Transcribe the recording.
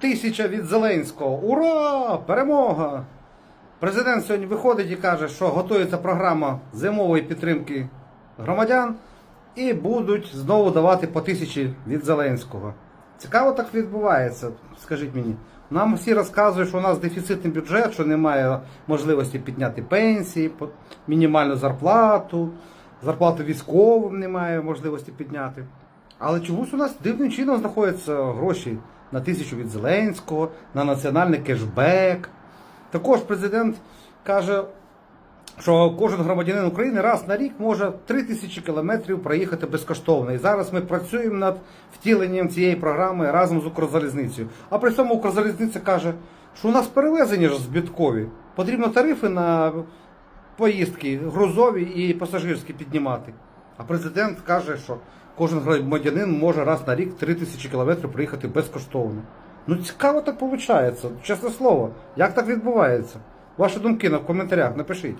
тисяча від Зеленського. Ура! Перемога! Президент сьогодні виходить і каже, що готується програма зимової підтримки громадян і будуть знову давати по тисячі від Зеленського. Цікаво так відбувається, скажіть мені. Нам всі розказують, що у нас дефіцитний бюджет, що немає можливості підняти пенсії, мінімальну зарплату, зарплату військовим немає можливості підняти. Але чомусь у нас дивним чином знаходяться гроші на тисячу від Зеленського, на національний кешбек. Також президент каже, що кожен громадянин України раз на рік може 3 тисячі кілометрів проїхати безкоштовно. І зараз ми працюємо над втіленням цієї програми разом з Укрзалізницею. А при цьому Укрзалізниця каже, що у нас перевезення ж збиткові. Потрібно тарифи на поїздки грузові і пасажирські піднімати. А президент каже, що кожен громадянин може раз на рік 3 тисячі кілометрів проїхати безкоштовно. Ну цікаво так виходить, чесне слово. Як так відбувається? Ваші думки в коментарях напишіть.